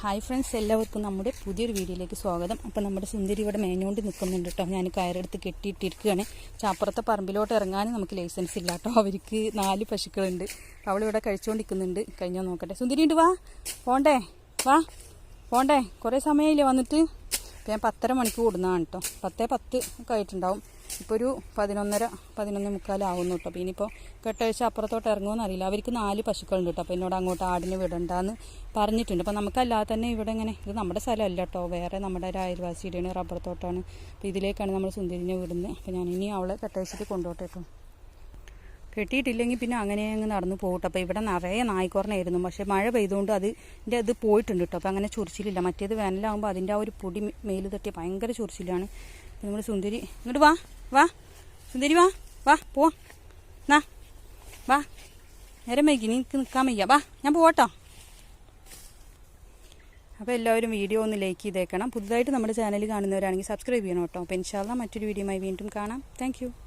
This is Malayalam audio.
ഹായ് ഫ്രണ്ട്സ് എല്ലാവർക്കും നമ്മുടെ പുതിയൊരു വീഡിയോയിലേക്ക് സ്വാഗതം. അപ്പോൾ നമ്മുടെ സുന്ദരി ഇവിടെ മേഞ്ഞുകൊണ്ട് നിൽക്കുന്നുണ്ട് കേട്ടോ. ഞാൻ കയറെടുത്ത് കെട്ടിയിട്ടിരിക്കുകയാണ്. ചാപ്പുറത്തെ പറമ്പിലോട്ട് ഇറങ്ങാനും നമുക്ക് ലൈസൻസ് ഇല്ല കേട്ടോ. അവർക്ക് നാല് പശുക്കളുണ്ട്. അവളിവിടെ കഴിച്ചുകൊണ്ടിരിക്കുന്നുണ്ട്. കഴിഞ്ഞാൽ നോക്കട്ടെ. സുന്ദരി ഉണ്ട് വാ. പോണ്ടേ? വാ. പോണ്ടേ? കുറേ സമയമില്ലേ വന്നിട്ട്? ഇപ്പം ഞാൻ പത്തര മണിക്ക് കൂടുന്നതാണ് കേട്ടോ. പത്തേ പത്ത് ഒക്കെ ആയിട്ടുണ്ടാവും. ഇപ്പോൾ ഒരു പതിനൊന്നര പതിനൊന്ന് മുക്കാലാവുന്നു കേട്ടോ. അപ്പോൾ ഇനിയിപ്പോൾ കെട്ടഴിച്ച് അപ്പുറത്തോട്ട് ഇറങ്ങുമെന്ന് അറിയില്ല. അവർക്ക് നാല് പശുക്കളുണ്ട് കേട്ടോ. അപ്പോൾ എന്നോട് അങ്ങോട്ട് ആടിനെ വിടണ്ടെന്ന് പറഞ്ഞിട്ടുണ്ട്. അപ്പോൾ നമുക്കല്ലാതെ തന്നെ ഇവിടെ ഇങ്ങനെ ഇത് നമ്മുടെ സ്ഥലമല്ല കേട്ടോ. വേറെ നമ്മുടെ ഒരു അയൽവാസിയുടെയാണ് റബ്ബർ തോട്ടമാണ് അപ്പോൾ ഇതിലേക്കാണ് നമ്മൾ സുന്ദരിനെ വിടുന്നത്. അപ്പോൾ ഞാൻ ഇനി അവളെ കെട്ടഴിച്ചിട്ട് കൊണ്ടുപോട്ടെ കേട്ടോ. കെട്ടിയിട്ടില്ലെങ്കിൽ പിന്നെ അങ്ങനെ അങ്ങ് നടന്നു പോകട്ടെ. അപ്പോൾ ഇവിടെ നിറയെ നായ്ക്കുറനായിരുന്നു പക്ഷേ മഴ പെയ്തുകൊണ്ട് അതിന്റെ ഇത് പോയിട്ടുണ്ട് കേട്ടോ. അപ്പോൾ അങ്ങനെ ചൊറിച്ചിലില്ല. മറ്റേത് വേനലാകുമ്പോൾ അതിന്റെ ആ ഒരു പൊടി മേൽ തട്ടിയ ഭയങ്കര ചൊറിച്ചിലാണ്. നമ്മൾ സുന്ദരി ഇങ്ങോട്ട് വാ വാ. സുന്ദരി വാ വാ പോവാ. നാ വാ. നേരം വൈകി നിനക്ക് നിൽക്കാൻ വയ്യ. വാ ഞാൻ പോവാട്ടോ. അപ്പോൾ എല്ലാവരും വീഡിയോ ഒന്ന് ലൈക്ക് ചെയ്തേക്കണം. പുതുതായിട്ട് നമ്മുടെ ചാനൽ കാണുന്നവരാണെങ്കിൽ സബ്സ്ക്രൈബ് ചെയ്യണം കേട്ടോ. അപ്പോൾ ഇൻഷാല്ല മറ്റൊരു വീഡിയോയുമായി വീണ്ടും കാണാം. താങ്ക്